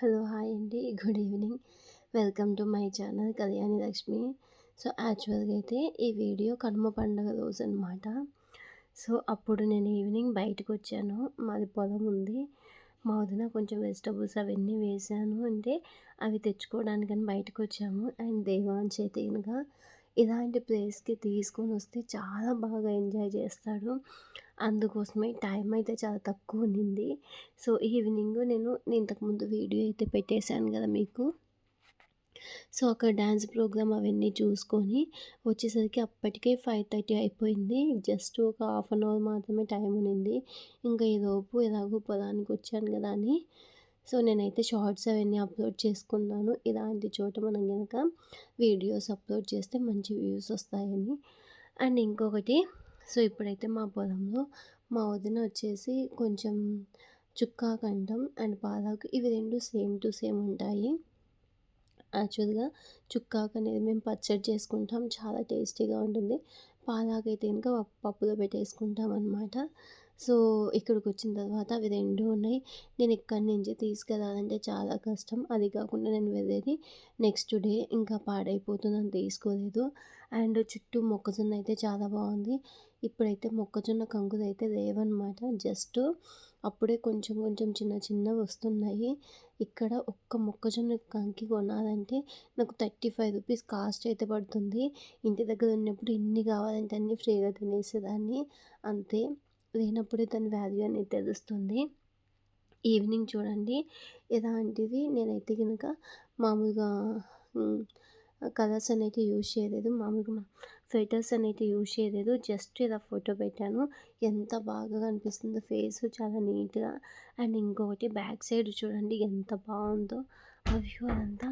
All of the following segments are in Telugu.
హలో హాయ్ అండి good evening. Welcome to my channel Kalyani Lakshmi. So యాక్చువల్గా అయితే ఈ వీడియో కనుమ పండుగ రోజు అనమాట సో అప్పుడు నేను ఈవినింగ్ బయటకు వచ్చాను. మాది పొలం ఉంది. మా వదిన కొంచెం వెజిటబుల్స్ అవన్నీ వేసాను. అంటే అవి తెచ్చుకోవడానికని బయటకు వచ్చాము. అండ్ దేవాన్ చేతిగా ఇలాంటి ప్లేస్కి తీసుకొని వస్తే చాలా బాగా ఎంజాయ్ చేస్తాడు. అందుకోసమే టైం అయితే చాలా తక్కువ ఉన్నింది సో ఈవినింగ్ నేను ఇంతకుముందు వీడియో అయితే పెట్టేశాను కదా మీకు. సో అక్కడ డ్యాన్స్ ప్రోగ్రామ్ అవన్నీ చూసుకొని వచ్చేసరికి అప్పటికే ఫైవ్ థర్టీ అయిపోయింది. జస్ట్ ఒక హాఫ్ అన్ అవర్ మాత్రమే టైం ఉన్నింది ఇంకా ఈలోపు ఎలాగో పొలానికి వచ్చాను కదా అని సో నేనైతే షార్ట్స్ అవన్నీ అప్లోడ్ చేసుకున్నాను. ఇలాంటి చోట మనం కనుక వీడియోస్ అప్లోడ్ చేస్తే మంచి వ్యూస్ వస్తాయని. అండ్ ఇంకొకటి సో ఇప్పుడైతే మా పొలంలో మా వదిన వచ్చేసి కొంచెం చుక్కా కంఠం అండ్ పాలాకు ఇవి రెండు సేమ్ టు సేమ్ ఉంటాయి. యాక్చువల్గా చుక్కాకు అనేది మేము పచ్చడి చేసుకుంటాం. చాలా టేస్టీగా ఉంటుంది. పాలాకైతే అయితే ఇంకా పప్పులో పెట్టేసుకుంటాం అనమాట సో ఇక్కడికి వచ్చిన తర్వాత అవి రెండు ఉన్నాయి. నేను ఇక్కడి నుంచి తీసుకెళ్ళాలంటే చాలా కష్టం. అది కాకుండా నేను వెళ్ళేది నెక్స్ట్ డే. ఇంకా పాడైపోతుందని తీసుకోలేదు. అండ్ చుట్టూ మొక్కజొన్న అయితే చాలా బాగుంది. ఇప్పుడైతే మొక్కజొన్న కంకులు అయితే లేవన్నమాట. జస్ట్ అప్పుడే కొంచెం కొంచెం చిన్న చిన్నవి వస్తున్నాయి. ఇక్కడ ఒక్క మొక్కజొన్న కంకి కొనాలంటే నాకు థర్టీ ఫైవ్ రూపీస్ కాస్ట్ అయితే పడుతుంది. ఇంటి దగ్గర ఉన్నప్పుడు ఇన్ని కావాలంటే అన్నీ ఫ్రీగా తినేసేదాన్ని. అంతే. లేనప్పుడే దాని వాల్యూ అనేది తెలుస్తుంది. ఈవినింగ్ చూడండి. ఇలాంటివి నేనైతే కనుక మామూలుగా కలర్స్ అనేది యూజ్ చేయలేదు. మామూలుగా ఫిల్టర్స్ అనేది యూజ్ చేయలేదు. జస్ట్ ఇలా ఫోటో పెట్టాను. ఎంత బాగా కనిపిస్తుందో ఫేస్ చాలా నీట్గా అండ్ ఇంకొకటి బ్యాక్ సైడ్ చూడండి ఎంత బాగుందో. ఆ వ్యూ అదంతా.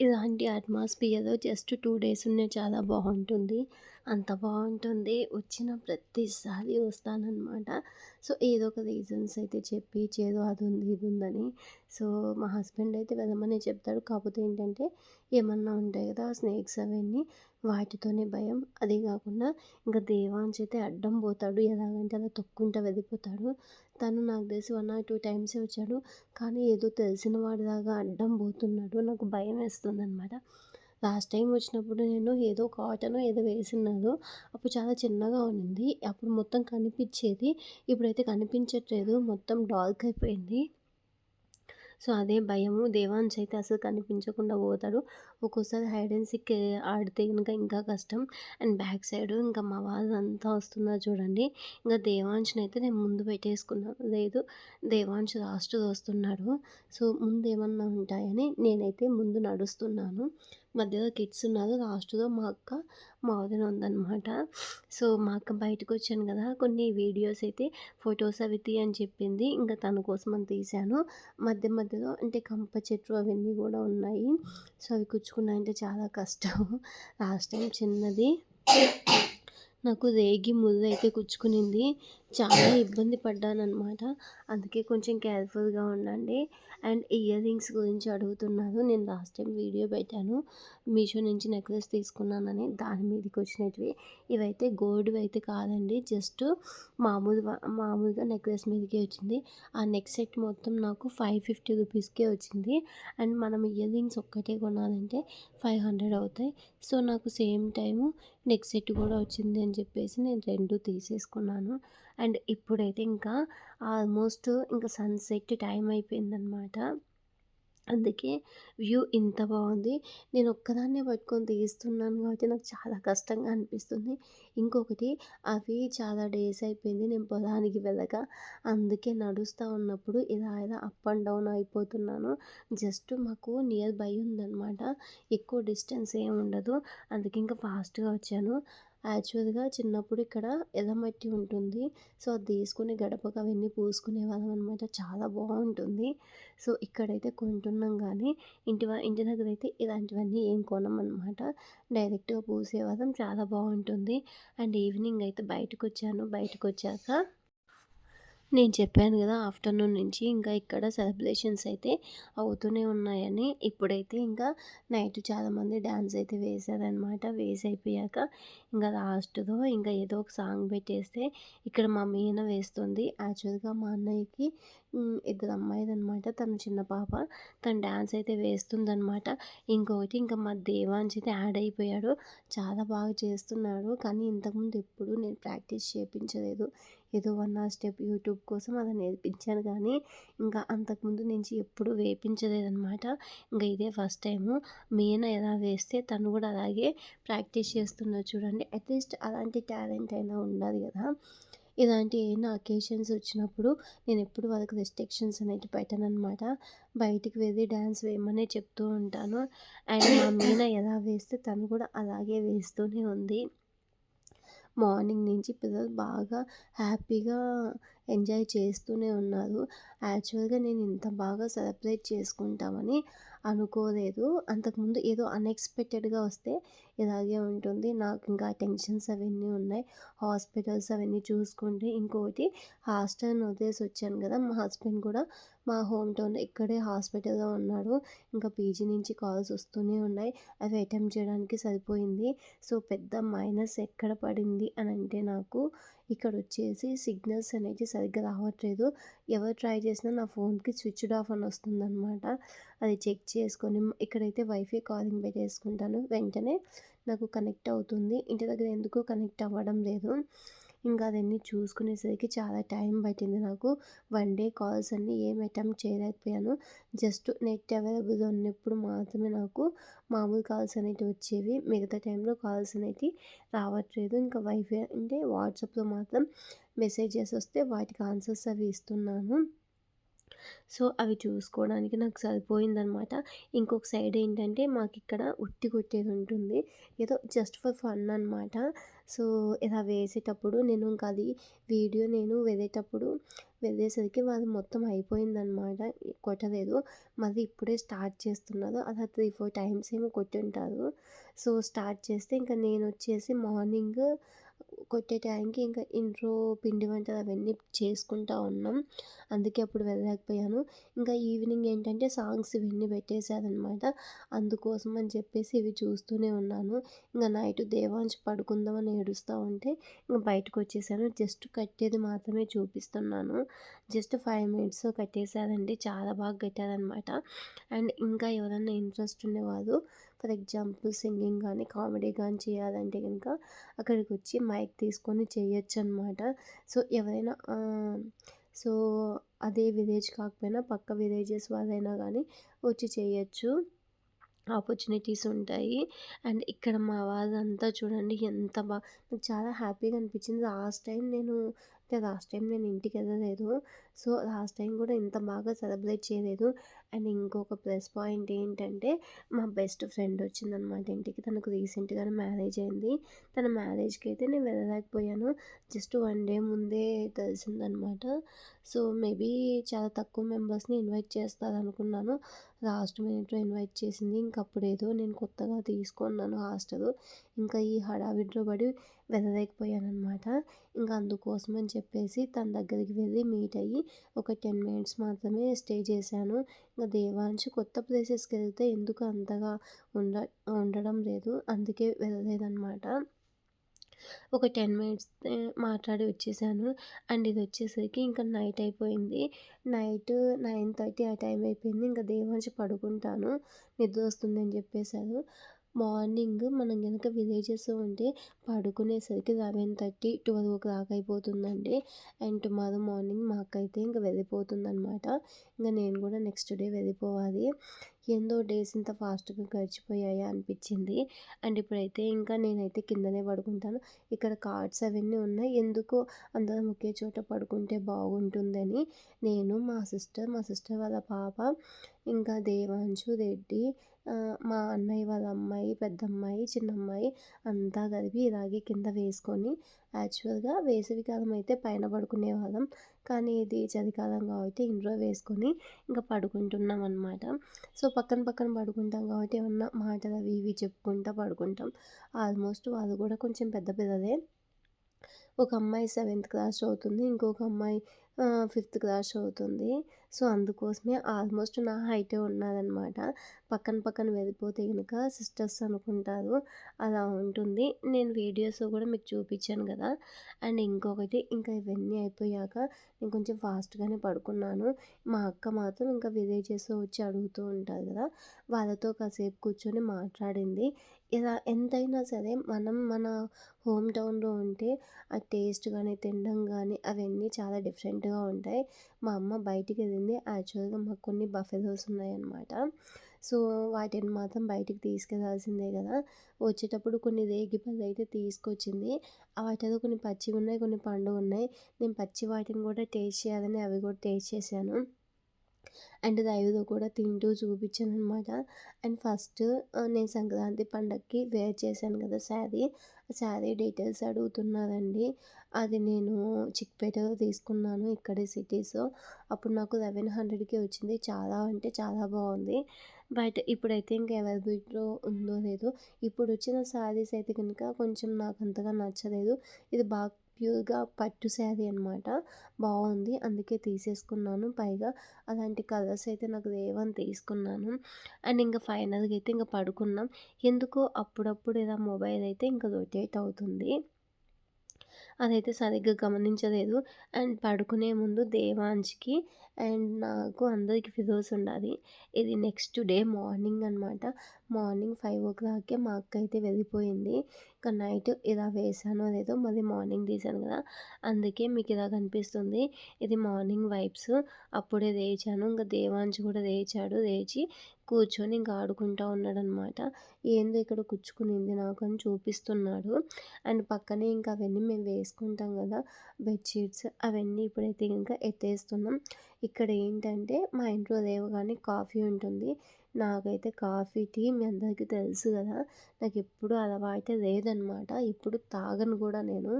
ఇలాంటి అట్మాస్ఫియర్ జస్ట్ టూ డేస్ ఉన్న చాలా బాగుంటుంది. అంత బాగుంటుంది. వచ్చిన ప్రతిసారి వస్తానన్నమాట. సో ఏదో ఒక రీజన్స్ అయితే చెప్పి చేదు అది ఉంది ఇది ఉందని. సో మా హస్బెండ్ అయితే వెళ్ళమని చెప్తాడు. కాకపోతే ఏంటంటే ఏమన్నా ఉంటాయి కదా స్నేక్స్ అవన్నీ వాటితోనే భయం. అది కాకుండా ఇంకా దేవాన్స్ అయితే అడ్డం పోతాడు. ఎలాగంటే అలా తొక్కుంటా వెళ్ళిపోతాడు. తను నాకు తెలిసి వన్ ఆర్ టూ టైమ్సే వచ్చాడు. కానీ ఏదో తెలిసిన వాడిలాగా అడ్డం పోతున్నాడు. నాకు భయం వేస్తుంది అనమాట లాస్ట్ టైం వచ్చినప్పుడు నేను ఏదో కాటన్ ఏదో వేసినాను అప్పుడు చాలా చిన్నగా ఉన్నింది. అప్పుడు మొత్తం కనిపించేది ఇప్పుడైతే కనిపించట్లేదు. మొత్తం డార్క్ అయిపోయింది. సో అదే భయము. దేవాన్స్ అయితే అసలు కనిపించకుండా పోతాడు. ఒక్కోసారి హైడ్ అండ్ సిక్ ఆడితే కనుక ఇంకా కష్టం. అండ్ బ్యాక్ సైడ్ ఇంకా మా వాళ్ళంతా వస్తున్నారు చూడండి. ఇంకా దేవాంశ్ని అయితే నేను ముందు పెట్టేసుకున్నాను లేదు దేవాంశ్ లాస్ట్ వస్తున్నాడు. సో ముందు ఏమన్నా ఉంటాయని నేనైతే ముందు నడుస్తున్నాను. మధ్యలో కిడ్స్ ఉన్నారు. లాస్ట్లో మా అక్క మా వదిన ఉందన్నమాట. సో మా అక్క బయటకు వచ్చాను కదా. కొన్ని వీడియోస్ అయితే ఫొటోస్ అవి అని చెప్పింది. ఇంకా తన కోసం అని తీశాను. మధ్య మధ్యలో అంటే కంప చెట్లు అవన్నీ కూడా ఉన్నాయి. సో అవి కుచ్చుకున్నాయంటే చాలా కష్టం. లాస్ట్ టైం చిన్నది. నాకు రేగి ముళ్ళు అయితే కుచ్చుకునింది. చాలా ఇబ్బంది పడ్డాను అనమాట అందుకే కొంచెం కేర్ఫుల్గా ఉండండి. అండ్ ఇయర్ రింగ్స్ గురించి అడుగుతున్నారు. నేను లాస్ట్ టైం వీడియో పెట్టాను. మీషో నుంచి నెక్లెస్ తీసుకున్నానని దాని మీదకి వచ్చినవి ఇవైతే గోల్డ్ అయితే కాదండి. జస్ట్ మామూలు మామూలుగా నెక్లెస్ మీదకే వచ్చింది. ఆ నెక్ సెట్ మొత్తం నాకు ఫైవ్ ఫిఫ్టీ రూపీస్కే వచ్చింది. అండ్ మనం ఇయర్ రింగ్స్ ఒక్కటే కొనాలంటే ఫైవ్ హండ్రెడ్ అవుతాయి. సో నాకు సేమ్ టైము నెక్ సెట్ కూడా వచ్చింది అని చెప్పేసి నేను రెండు తీసేసుకున్నాను. అండ్ ఇప్పుడైతే ఇంకా ఆల్మోస్ట్ ఇంకా సన్సెట్ టైం అయిపోయిందనమాట. అందుకే వ్యూ ఇంత బాగుంది. నేను ఒక్కదాన్నే పట్టుకొని తీస్తున్నాను కాబట్టి నాకు చాలా కష్టంగా అనిపిస్తుంది. ఇంకొకటి అవి చాలా డేస్ అయిపోయింది నేను పొలానికి వెళ్ళక. అందుకే నడుస్తూ ఉన్నప్పుడు ఇలా ఇలా అప్ అండ్ డౌన్ అయిపోతున్నాను. జస్ట్ మాకు నియర్ బై ఉందన్నమాట ఎక్కువ డిస్టెన్స్ ఏమి ఉండదు. అందుకే ఇంకా ఫాస్ట్గా వచ్చాను. యాక్చువల్గా చిన్నప్పుడు ఇక్కడ ఎర్రమట్టి ఉంటుంది. సో అది తీసుకుని గడపకు అవన్నీ పూసుకునే వాళ్ళం అనమాట చాలా బాగుంటుంది. సో ఇక్కడైతే కొంటున్నాం కానీ ఇంటి ఇంటి దగ్గర అయితే ఇలాంటివన్నీ ఏం కొనం అనమాట డైరెక్ట్గా పూసేవాళ్ళం చాలా బాగుంటుంది. అండ్ ఈవినింగ్ అయితే బయటకు వచ్చాను బయటకు వచ్చాక నేను చెప్పాను కదా ఆఫ్టర్నూన్ నుంచి ఇంకా ఇక్కడ సెలబ్రేషన్స్ అయితే అవుతూనే ఉన్నాయని. ఇప్పుడైతే ఇంకా నైట్ చాలామంది డ్యాన్స్ అయితే వేశారనమాట వేసి అయిపోయాక ఇంకా లాస్ట్తో ఇంకా ఏదో ఒక సాంగ్ పెట్టేస్తే ఇక్కడ మా మీన వేస్తుంది. యాక్చువల్గా మా అన్నయ్యకి ఇద్దరు అమ్మాయిలు అనమాట తన చిన్న పాప. తను డ్యాన్స్ అయితే వేస్తుందనమాట ఇంకొకటి ఇంకా మా దేవాంశ్ అయితే యాడ్ అయిపోయాడు. చాలా బాగా చేస్తున్నాడు. కానీ ఇంతకుముందు ఎప్పుడు నేను ప్రాక్టీస్ చేయించలేదు ఏదో వన్ ఆర్ స్టెప్ యూట్యూబ్ కోసం అలా నేర్పించాను కానీ ఇంకా అంతకుముందు నుంచి ఎప్పుడు వేపించలేదన్నమాట. ఇంకా ఇదే ఫస్ట్ టైము మీన ఎలా వేస్తే తను కూడా అలాగే ప్రాక్టీస్ చేస్తున్నా చూడండి. అట్లీస్ట్ అలాంటి టాలెంట్ అయినా ఉండాలి కదా. ఇలాంటి ఏమైనా అకేషన్స్ వచ్చినప్పుడు నేను ఎప్పుడు వాళ్ళకి రెస్ట్రిక్షన్స్ అనేది పెట్టానమాట బయటికి వెళ్ళి డ్యాన్స్ వేయమనే చెప్తూ ఉంటాను. అండ్ మా మీన ఎలా వేస్తే తను కూడా అలాగే వేస్తూనే ఉంది. మార్నింగ్ నుంచి పిల్లలు బాగా హ్యాపీగా ఎంజాయ్ చేస్తూనే ఉన్నారు యాక్చువల్గా నేను ఇంత బాగా సెలబ్రేట్ చేసుకుంటామని అనుకోలేదు. అంతకుముందు ఏదో అన్ఎక్స్పెక్టెడ్గా వస్తే ఇలాగే ఉంటుంది. నాకు ఇంకా టెన్షన్స్ అవన్నీ ఉన్నాయి. హాస్పిటల్స్ అవన్నీ చూసుకుంటే ఇంకోటి హాస్టల్ వదిలేసి వచ్చాను కదా! మా హస్బెండ్ కూడా మా హోమ్ టౌన్ ఇక్కడే హాస్పిటల్లో ఉన్నాడు. ఇంకా పీజీ నుంచి కాల్స్ వస్తూనే ఉన్నాయి. అవి అటెంప్ట్ చేయడానికి సరిపోయింది. సో పెద్ద మైనస్ ఎక్కడ పడింది అని అంటే నాకు ఇక్కడ వచ్చేసి సిగ్నల్స్ అనేది సరిగ్గా రావట్లేదు. ఎవరు ట్రై చేసినా నా ఫోన్కి స్విచ్డ్ ఆఫ్ అని వస్తుందన్నమాట. అది చెక్ చేసుకొని ఇక్కడైతే వైఫై కాలింగ్ పెట్టేసుకుంటాను వెంటనే నాకు కనెక్ట్ అవుతుంది. ఇంటి దగ్గర ఎందుకు కనెక్ట్ అవ్వడం లేదు. ఇంకా అదన్నీ చూసుకునేసరికి చాలా టైం పట్టింది నాకు. వన్ డే కాల్స్ అన్నీ ఏం అటెంప్ట్ చేయలేకపోయాను. జస్ట్ నెట్ అవైలబుల్ ఉన్నప్పుడు మాత్రమే నాకు మామూలు కాల్స్ అనేవి వచ్చేవి. మిగతా టైంలో కాల్స్ అనేవి రావట్లేదు. ఇంకా వైఫై అంటే వాట్సాప్లో మాత్రం మెసేజెస్ వస్తే వాటికి ఆన్సర్స్ అవి ఇస్తున్నాను. సో అవి చూసుకోవడానికి నాకు సరిపోయిందనమాట. ఇంకొక సైడ్ ఏంటంటే మాకు ఇక్కడ ఉట్టి కొట్టేది ఉంటుంది. ఏదో జస్ట్ ఫర్ ఫన్ అనమాట. సో ఇలా వేసేటప్పుడు నేను ఇంకా అది వీడియో నేను వెళ్ళేటప్పుడు వెళ్ళేసరికి వాళ్ళు మొత్తం అయిపోయిందనమాట. కొట్టలేదు. మళ్ళీ ఇప్పుడే స్టార్ట్ చేస్తున్నారు. అలా త్రీ ఫోర్ టైమ్స్ ఏమో కొట్టి ఉంటారు సో స్టార్ట్ చేస్తే ఇంకా నేను వచ్చేసి మార్నింగ్ కొట్టే టైంకి ఇంకా ఇంట్లో పిండి వంటలు అవన్నీ చేసుకుంటూ ఉన్నాం. అందుకే అప్పుడు వెళ్ళలేకపోయాను. ఇంకా ఈవినింగ్ ఏంటంటే సాంగ్స్ ఇవన్నీ పెట్టేశారనమాట అందుకోసం అని చెప్పేసి ఇవి చూస్తూనే ఉన్నాను. ఇంకా నైట్ దేవాంశ్ పడుకుందామని ఏడుస్తూ ఉంటే ఇంకా బయటకు వచ్చేసాను. జస్ట్ కట్టేది మాత్రమే చూపిస్తున్నాను. జస్ట్ ఫైవ్ మినిట్స్ కట్టేశారండి. చాలా బాగా కట్టారనమాట అండ్ ఇంకా ఎవరైనా ఇంట్రెస్ట్ ఉండేవాళ్ళు ఫర్ ఎగ్జాంపుల్ సింగింగ్ కానీ కామెడీ కానీ చేయాలంటే కనుక అక్కడికి వచ్చి మైక్ తీసుకొని చేయొచ్చు అనమాట సో ఎవరైనా సో అదే విలేజ్ కాకపోయినా పక్క విలేజెస్ వాళ్ళైనా కానీ వచ్చి చేయొచ్చు. ఆపర్చునిటీస్ ఉంటాయి. అండ్ ఇక్కడ మా వాళ్ళంతా చూడండి ఎంత బాగా నాకు చాలా హ్యాపీగా అనిపించింది. లాస్ట్ టైం నేను లాస్ట్ టైం నేను ఇంటికి వెళ్ళలేదు. సో లాస్ట్ టైం కూడా ఇంత బాగా సెలబ్రేట్ చేయలేదు. అండ్ ఇంకొక ప్లస్ పాయింట్ ఏంటంటే మా బెస్ట్ ఫ్రెండ్ వచ్చిందనమాట ఇంటికి. తనకు రీసెంట్గానే మ్యారేజ్ అయింది. తన మ్యారేజ్కి అయితే నేను వెళ్ళలేకపోయాను. జస్ట్ వన్ డే ముందే తెలిసిందనమాట. సో మేబీ చాలా తక్కువ మెంబర్స్ని ఇన్వైట్ చేస్తారు అనుకున్నాను లాస్ట్ మినిట్లో ఇన్వైట్ చేసింది. ఇంకప్పుడేదో నేను కొత్తగా తీసుకున్నాను హాస్టల్. ఇంకా ఈ హడావిడిలో పడి వెళ్ళలేకపోయాను అనమాట ఇంకా అందుకోసం అని చెప్పేసి తన దగ్గరికి వెళ్ళి మీట్ అయ్యి ఒక టెన్ మినిట్స్ మాత్రమే స్టే చేశాను. ఇంకా దేవాంశ్ కొత్త ప్లేసెస్కి వెళ్తే ఎందుకు అంతగా ఉండ ఉండడం లేదు. అందుకే వెళ్ళలేదన్నమాట. ఒక టెన్ మినిట్స్ మాట్లాడి వచ్చేసాను. అండ్ ఇది వచ్చేసరికి ఇంకా నైట్ అయిపోయింది. నైట్ నైన్ థర్టీ ఆ టైం అయిపోయింది. ఇంకా దేవాంశ్ పడుకుంటాను. నిద్ర వస్తుంది అని చెప్పేశారు. మార్నింగ్ మనం కనుక విలేజెస్ ఉంటే పడుకునేసరికి eleven thirty twelve o'clock అయిపోతుందండి. అండ్ టుమారో మార్నింగ్ మాకైతే ఇంకా వెళ్ళిపోతుందనమాట ఇంకా నేను కూడా నెక్స్ట్ డే వెళ్ళిపోవాలి. ఏందో డేస్ ఇంత ఫాస్ట్గా గడిచిపోయాయి అనిపించింది. అండ్ ఇప్పుడైతే ఇంకా నేనైతే కిందనే పడుకుంటాను. ఇక్కడ కార్డ్స్ అవన్నీ ఉన్నాయి. ఎందుకో అందరం ఒకే చోట పడుకుంటే బాగుంటుందని నేను మా సిస్టర్ మా సిస్టర్ వాళ్ళ పాప ఇంకా దేవాంశు రెడ్డి మా అన్నయ్య వాళ్ళ అమ్మాయి పెద్దమ్మాయి చిన్నమ్మాయి అంతా కలిపి ఇలాగే కింద వేసుకొని యాక్చువల్గా వేసవికాలం అయితే పైన పడుకునే వాళ్ళం. కానీ ఇది చలికాలం కాబట్టి ఇంట్లో వేసుకొని ఇంకా పడుకుంటున్నాం అనమాట సో పక్కన పక్కన పడుకుంటాం కాబట్టి ఏమన్నా మాటలు అవి ఇవి చెప్పుకుంటా పడుకుంటాం. ఆల్మోస్ట్ వాళ్ళు కూడా కొంచెం పెద్ద పిల్లలే. ఒక అమ్మాయి సెవెంత్ క్లాస్ చదువుతుంది. ఇంకొక అమ్మాయి ఫిఫ్త్ క్లాస్ చదువుతుంది. సో అందుకోసమే ఆల్మోస్ట్ నా హైటే ఉన్నదనమాట పక్కన పక్కన వెళ్ళిపోతే కనుక సిస్టర్స్ అనుకుంటారు అలా ఉంటుంది. నేను వీడియోస్ కూడా మీకు చూపించాను కదా. అండ్ ఇంకొకటి ఇంకా ఇవన్నీ అయిపోయాక నేను కొంచెం ఫాస్ట్గానే పడుకున్నాను. మా అక్క మాత్రం ఇంకా విలేజెస్ వచ్చి అడుగుతూ ఉంటారు కదా. వాళ్ళతో కాసేపు కూర్చొని మాట్లాడింది. ఇలా ఎంతైనా సరే మనం మన హోమ్ టౌన్లో ఉంటే ఆ టేస్ట్ కానీ తినడం కానీ అవన్నీ చాలా డిఫరెంట్గా ఉంటాయి. మా అమ్మ బయటికి వెళ్ళింది. యాక్చువల్గా మాకు కొన్ని బఫెలోస్ ఉన్నాయన్నమాట. సో వాటిని మాత్రం బయటికి తీసుకెళ్ళాల్సిందే కదా. వచ్చేటప్పుడు కొన్ని రేగి పళ్ళు అయితే తీసుకొచ్చింది. వాటిలో కొన్ని పచ్చివి ఉన్నాయి కొన్ని పండు ఉన్నాయి. నేను పచ్చి వాటిని కూడా టేస్ట్ చేయాలని అవి కూడా టేస్ట్ చేశాను. అండ్ లైవ్లో కూడా తింటూ చూపించాను అనమాట అండ్ ఫస్ట్ నేను సంక్రాంతి పండగకి వేర్ చేశాను కదా శారీ. శారీ డీటెయిల్స్ అడుగుతున్నారండి. అది నేను చిక్పేటలో తీసుకున్నాను ఇక్కడే సిటీస్. అప్పుడు నాకు లెవెన్ హండ్రెడ్కి వచ్చింది. చాలా అంటే చాలా బాగుంది. బట్ ఇప్పుడైతే ఇంకా అవైలబిలిటీలో ఉందో లేదో ఇప్పుడు వచ్చిన శారీస్ అయితే కనుక కొంచెం నాకు అంతగా నచ్చలేదు. ఇది బాగా ప్యూర్గా పట్టు శారీ అనమాట బాగుంది అందుకే తీసేసుకున్నాను. పైగా అలాంటి కలర్స్ అయితే నాకు లేవని తీసుకున్నాను. అండ్ ఇంకా ఫైనల్గా అయితే ఇంకా పడుకున్నాం. ఎందుకో అప్పుడప్పుడు ఇలా మొబైల్ అయితే ఇంకా రొటేట్ అవుతుంది. అదైతే సరిగ్గా గమనించలేదు. అండ్ పడుకునే ముందు దేవాంజ్కి అండ్ నాకు అందరికి ఫిరోస్ ఉండాలి. ఇది నెక్స్ట్ డే మార్నింగ్ అనమాట మార్నింగ్ ఫైవ్ ఓ క్లాక్కే మా అక్క అయితే వెళ్ళిపోయింది. ఇంకా నైట్ ఇలా వేసానో లేదో మళ్ళీ మార్నింగ్ తీసాను కదా అందుకే మీకు ఇలా కనిపిస్తుంది. ఇది మార్నింగ్ వైబ్స్. అప్పుడే లేచాను. ఇంకా దేవాంశ్ కూడా లేచాడు. లేచి కూర్చొని ఇంకా ఆడుకుంటూ ఉన్నాడు అనమాట ఏందో ఇక్కడ కూర్చుకునింది నాకు అని చూపిస్తున్నాడు. అండ్ పక్కనే ఇంకా అవన్నీ మేము వేసుకుంటాం కదా బెడ్షీట్స్ అవన్నీ ఇప్పుడైతే ఇంకా ఎత్తేస్తున్నాం. ఇక్కడ ఏంటంటే మా ఇంట్లో లేవగానే కాఫీ ఉంటుంది. నాకైతే కాఫీ టీ మీ అందరికీ తెలుసు కదా. నాకు ఎప్పుడు అలవాటే లేదనమాట. ఇప్పుడు తాగను కూడా నేను.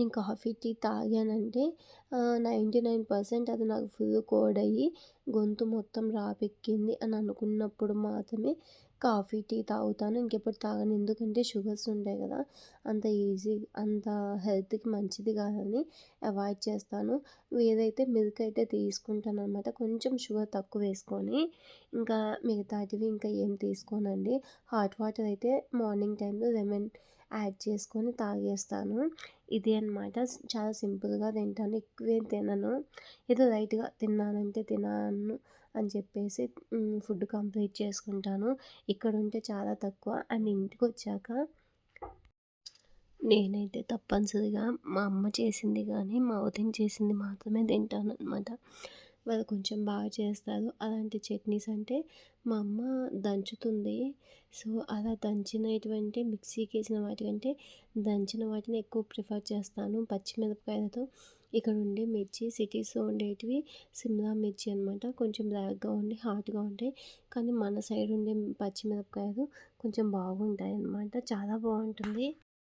నేను కాఫీ టీ తాగానంటే నైంటీ నైన్ పర్సెంట్ అది నాకు ఫుల్ కోడ్ అయ్యి గొంతు మొత్తం రాపెక్కింది అని అనుకున్నప్పుడు మాత్రమే కాఫీ టీ తాగుతాను. ఇంకెప్పుడు తాగను. ఎందుకంటే షుగర్స్ ఉంటాయి కదా అంత ఈజీ అంత హెల్త్కి మంచిది కాదని అవాయిడ్ చేస్తాను. ఏదైతే మిల్క్ అయితే తీసుకుంటాను అనమాట కొంచెం షుగర్ తక్కువ వేసుకొని ఇంకా మిగతాటివి ఇంకా ఏం తీసుకోనండి. హాట్ వాటర్ అయితే మార్నింగ్ టైంలో లెమన్ యాడ్ చేసుకొని తాగేస్తాను. ఇది అనమాట చాలా సింపుల్గా తింటాను. ఎక్కువేం తినను. ఏదో లైట్గా తిన్నానంటే తినాను అని చెప్పేసి ఫుడ్ కంప్లీట్ చేసుకుంటాను. ఇక్కడ ఉంటే చాలా తక్కువ. అండ్ ఇంటికి వచ్చాక నేనైతే తప్పనిసరిగా మా అమ్మ చేసింది కానీ మా వదిన చేసింది మాత్రమే తింటాను అనమాట వాళ్ళు కొంచెం బాగా చేస్తారు. అలాంటి చట్నీస్ అంటే మా అమ్మ దంచుతుంది. సో అలా దంచినటువంటి మిక్సీకి వేసిన వాటికంటే దంచిన వాటిని ఎక్కువ ప్రిఫర్ చేస్తాను. పచ్చిమిరపకాయలతో ఇక్కడ ఉండే మిర్చి సిటీస్లో ఉండేటివి సిమ్లా మిర్చి అనమాట కొంచెం బ్లాక్గా ఉండి హాట్గా ఉంటాయి కానీ మన సైడ్ ఉండే పచ్చిమిరపకాయలు కొంచెం బాగుంటాయి అన్నమాట చాలా బాగుంటుంది.